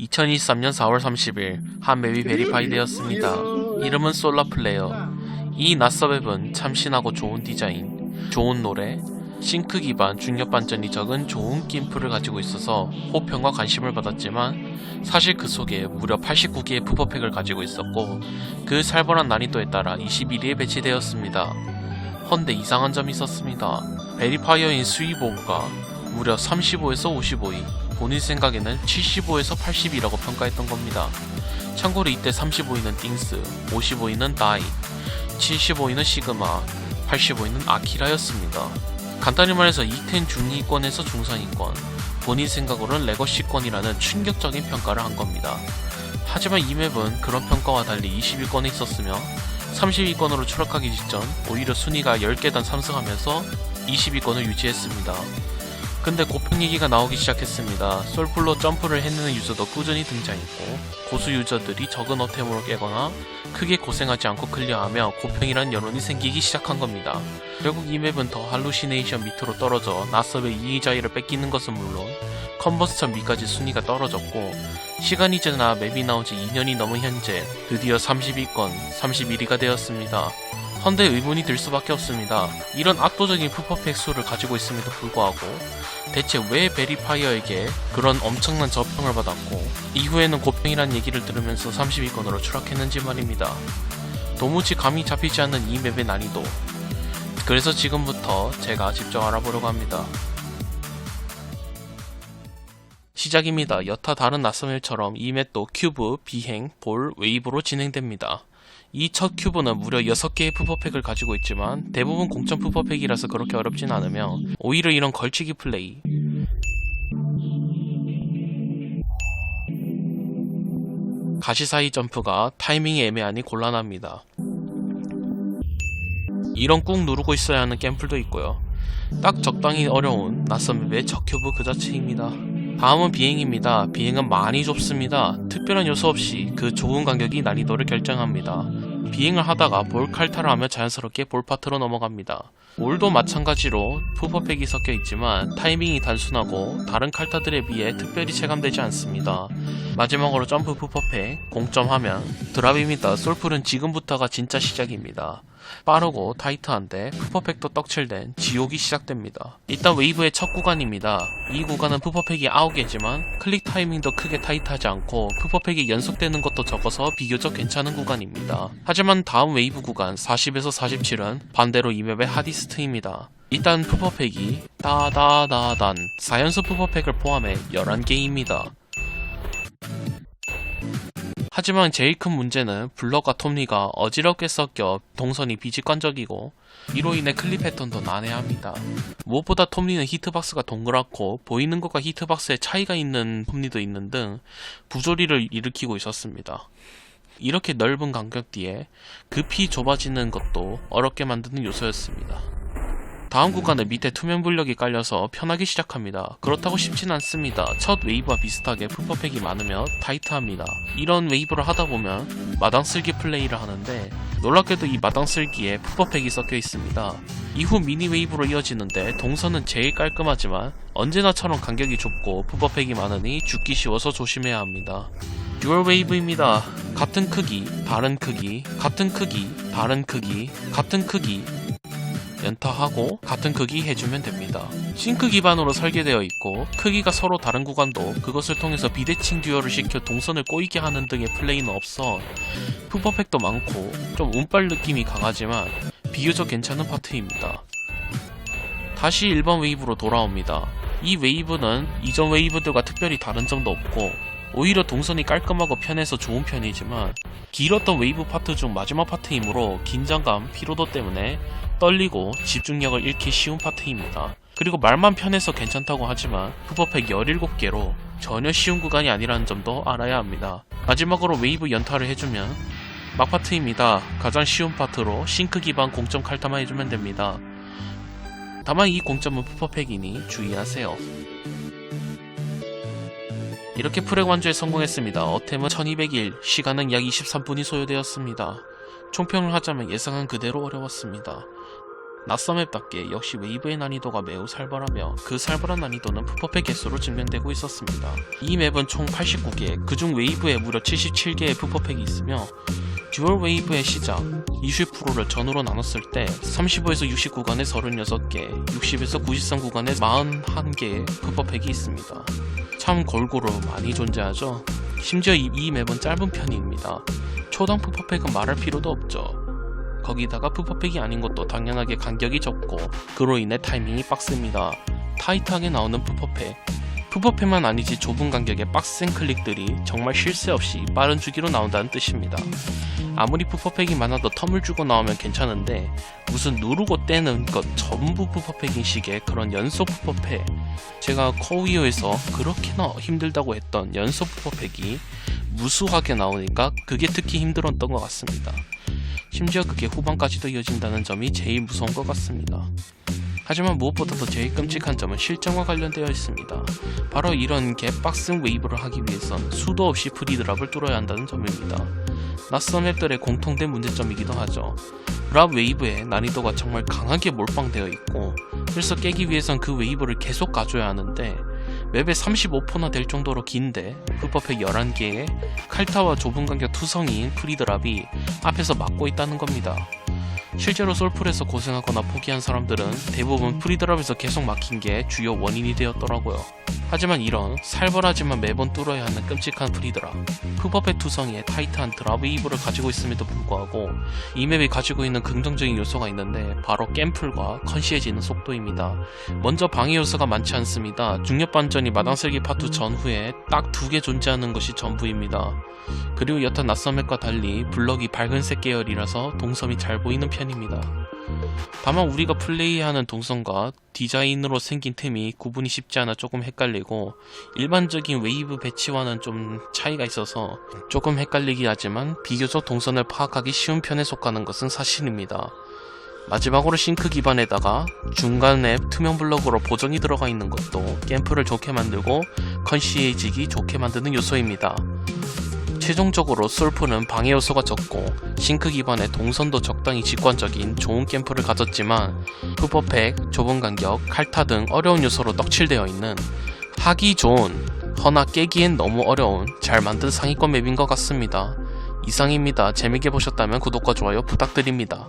2023년 4월 30일 한 맵이 베리파이 되었습니다. 이름은 솔라 플레이어. 이 낯서맵은 참신하고 좋은 디자인, 좋은 노래, 싱크 기반 중력 반전이 적은 좋은 게임플을 가지고 있어서 호평과 관심을 받았지만 사실 그 속에 무려 89개의 푸퍼팩을 가지고 있었고 그 살벌한 난이도에 따라 21위에 배치되었습니다. 헌데 이상한 점이 있었습니다. 베리파이어인 스위보가 무려 35에서 55위, 본인 생각에는 75에서 80이라고 평가했던 겁니다. 참고로 이때 35위는 띵스, 55위는 다이, 75위는 시그마, 85위는 아키라였습니다. 간단히 말해서 2텐 중위권에서 중상위권, 본인 생각으로는 레거시권이라는 충격적인 평가를 한 겁니다. 하지만 이 맵은 그런 평가와 달리 20위권에 있었으며 30위권으로 추락하기 직전 오히려 순위가 10계단 상승하면서 20위권을 유지했습니다. 근데 고평 얘기가 나오기 시작했습니다. 솔플로 점프를 해내는 유저도 꾸준히 등장했고 고수 유저들이 적은 어템으로 깨거나 크게 고생하지 않고 클리어하며 고평이란 여론이 생기기 시작한 겁니다. 결국 이 맵은 더 할루시네이션 밑으로 떨어져 나섭의 이의자의를 뺏기는 것은 물론 컨버스천 밑까지 순위가 떨어졌고 시간이 지나 맵이 나온 지 2년이 넘은 현재 드디어 32건 31위가 되었습니다. 헌데 의문이 들 수밖에 없습니다. 이런 압도적인 푸퍼팩 수를 가지고 있음에도 불구하고 대체 왜 베리파이어에게 그런 엄청난 저평을 받았고 이후에는 고평이란 얘기를 들으면서 32건으로 추락했는지 말입니다. 도무지 감이 잡히지 않는 이 맵의 난이도. 그래서 지금부터 제가 직접 알아보려고 합니다. 시작입니다. 여타 다른 낯선 맵처럼 이 맵도 큐브, 비행, 볼, 웨이브로 진행됩니다. 이 첫 큐브는 무려 6개의 푸퍼팩을 가지고 있지만 대부분 공점 푸퍼팩이라서 그렇게 어렵진 않으며 오히려 이런 걸치기 플레이 가시 사이 점프가 타이밍이 애매하니 곤란합니다. 이런 꾹 누르고 있어야 하는 겜플도 있고요. 딱 적당히 어려운 낯선 맵의 첫 큐브 그 자체입니다. 다음은 비행입니다. 비행은 많이 좁습니다. 특별한 요소 없이 그 좁은 간격이 난이도를 결정합니다. 비행을 하다가 볼 칼타를 하며 자연스럽게 볼 파트로 넘어갑니다. 올도 마찬가지로 푸퍼팩이 섞여 있지만 타이밍이 단순하고 다른 칼타들에 비해 특별히 체감되지 않습니다. 마지막으로 점프 푸퍼팩, 공점하면 드랍입니다. 솔플은 지금부터가 진짜 시작입니다. 빠르고 타이트한데 푸퍼팩도 떡칠된 지옥이 시작됩니다. 일단 웨이브의 첫 구간입니다. 이 구간은 푸퍼팩이 9개지만 클릭 타이밍도 크게 타이트하지 않고 푸퍼팩이 연속되는 것도 적어서 비교적 괜찮은 구간입니다. 하지만 다음 웨이브 구간 40에서 47은 반대로 이 맵의 하디스트입니다. 일단 푸퍼팩이 따다다단 4연속 푸퍼팩을 포함해 11개입니다. 하지만 제일 큰 문제는 블럭과 톱니가 어지럽게 섞여 동선이 비직관적이고 이로 인해 클립 패턴도 난해합니다. 무엇보다 톱니는 히트박스가 동그랗고 보이는 것과 히트박스에 차이가 있는 톱니도 있는 등 부조리를 일으키고 있었습니다. 이렇게 넓은 간격 뒤에 급히 좁아지는 것도 어렵게 만드는 요소였습니다. 다음 구간은 밑에 투명 블럭이 깔려서 편하기 시작합니다. 그렇다고 쉽진 않습니다. 첫 웨이브와 비슷하게 풀퍼팩이 많으며 타이트합니다. 이런 웨이브를 하다 보면 마당 쓸기 플레이를 하는데 놀랍게도 이 마당 쓸기에 풀퍼팩이 섞여 있습니다. 이후 미니 웨이브로 이어지는데 동선은 제일 깔끔하지만 언제나처럼 간격이 좁고 푸퍼팩이 많으니 죽기 쉬워서 조심해야 합니다. 듀얼 웨이브입니다. 같은 크기, 다른 크기, 같은 크기, 다른 크기, 같은 크기, 연타하고 같은 크기 해주면 됩니다. 싱크 기반으로 설계되어 있고 크기가 서로 다른 구간도 그것을 통해서 비대칭 듀얼을 시켜 동선을 꼬이게 하는 등의 플레이는 없어 푸퍼팩도 많고 좀 운빨 느낌이 강하지만 비교적 괜찮은 파트입니다. 다시 일반 웨이브로 돌아옵니다. 이 웨이브는 이전 웨이브들과 특별히 다른 점도 없고 오히려 동선이 깔끔하고 편해서 좋은 편이지만 길었던 웨이브 파트 중 마지막 파트이므로 긴장감, 피로도 때문에 떨리고 집중력을 잃기 쉬운 파트입니다. 그리고 말만 편해서 괜찮다고 하지만 푸퍼팩 17개로 전혀 쉬운 구간이 아니라는 점도 알아야 합니다. 마지막으로 웨이브 연타를 해주면 막파트입니다. 가장 쉬운 파트로 싱크 기반 공점 칼타만 해주면 됩니다. 다만 이 공점은 푸퍼팩이니 주의하세요. 이렇게 프렉 완주에 성공했습니다. 어템은 1201, 시간은 약 23분이 소요되었습니다. 총평을 하자면 예상한 그대로 어려웠습니다. 낯섬맵답게 역시 웨이브의 난이도가 매우 살벌하며 그 살벌한 난이도는 푸퍼팩 개수로 증명되고 있었습니다. 이 맵은 총 89개, 그중 웨이브에 무려 77개의 푸퍼팩이 있으며 듀얼 웨이브의 시작 20%를 전으로 나눴을 때 35에서 60 구간에 36개, 60에서 93 구간에 41개의 푸퍼팩이 있습니다. 참 골고루 많이 존재하죠. 심지어 이, 이 맵은 짧은 편입니다. 초당 푸퍼팩은 말할 필요도 없죠. 거기다가 푸퍼팩이 아닌 것도 당연하게 간격이 적고 그로 인해 타이밍이 빡셉니다. 타이트하게 나오는 푸퍼팩 푸퍼팩만 아니지 좁은 간격의 빡센 클릭들이 정말 쉴 새 없이 빠른 주기로 나온다는 뜻입니다. 아무리 푸퍼팩이 많아도 텀을 주고 나오면 괜찮은데 무슨 누르고 떼는 것 전부 푸퍼팩인 식의 그런 연속 푸퍼팩 제가 코위어에서 그렇게나 힘들다고 했던 연속 푸퍼팩이 무수하게 나오니까 그게 특히 힘들었던 것 같습니다. 심지어 그게 후반까지도 이어진다는 점이 제일 무서운 것 같습니다. 하지만 무엇보다도 제일 끔찍한 점은 실정과 관련되어 있습니다. 바로 이런 개빡센 웨이브를 하기 위해선 수도 없이 프리드랍을 뚫어야 한다는 점입니다. 낯선 앱들의 공통된 문제점이기도 하죠. 랍 웨이브의 난이도가 정말 강하게 몰빵되어 있고 그래서 깨기 위해선 그 웨이브를 계속 가져야 하는데 맵에 35%나 될 정도로 긴데 푸퍼팩 11개에 칼타와 좁은 간격 투성이인 프리드랍이 앞에서 막고 있다는 겁니다. 실제로 솔풀에서 고생하거나 포기한 사람들은 대부분 프리드랍에서 계속 막힌 게 주요 원인이 되었더라고요. 하지만 이런 살벌하지만 매번 뚫어야 하는 끔찍한 프리드랍 푸퍼팩 투성이의 타이트한 드랍 웨이브를 가지고 있음에도 불구하고 이 맵이 가지고 있는 긍정적인 요소가 있는데 바로 겜풀과 컨시해지는 속도입니다. 먼저 방해 요소가 많지 않습니다. 중력 반전이 마당슬기 파트 전후에 딱 두 개 존재하는 것이 전부입니다. 그리고 여타 낯선 맵과 달리 블럭이 밝은색 계열이라서 동섬이 잘 보이는 편입니다. 다만 우리가 플레이하는 동선과 디자인으로 생긴 템이 구분이 쉽지 않아 조금 헷갈리고 일반적인 웨이브 배치와는 좀 차이가 있어서 조금 헷갈리긴 하지만 비교적 동선을 파악하기 쉬운 편에 속하는 것은 사실입니다. 마지막으로 싱크 기반에다가 중간에 투명 블럭으로 보정이 들어가 있는 것도 캠프를 좋게 만들고 컨시해지기 좋게 만드는 요소입니다. 최종적으로 솔프는 방해 요소가 적고 싱크 기반의 동선도 적당히 직관적인 좋은 캠프를 가졌지만 푸퍼팩, 좁은 간격, 칼타 등 어려운 요소로 떡칠되어 있는 하기 좋은 허나 깨기엔 너무 어려운 잘 만든 상위권 맵인 것 같습니다. 이상입니다. 재밌게 보셨다면 구독과 좋아요 부탁드립니다.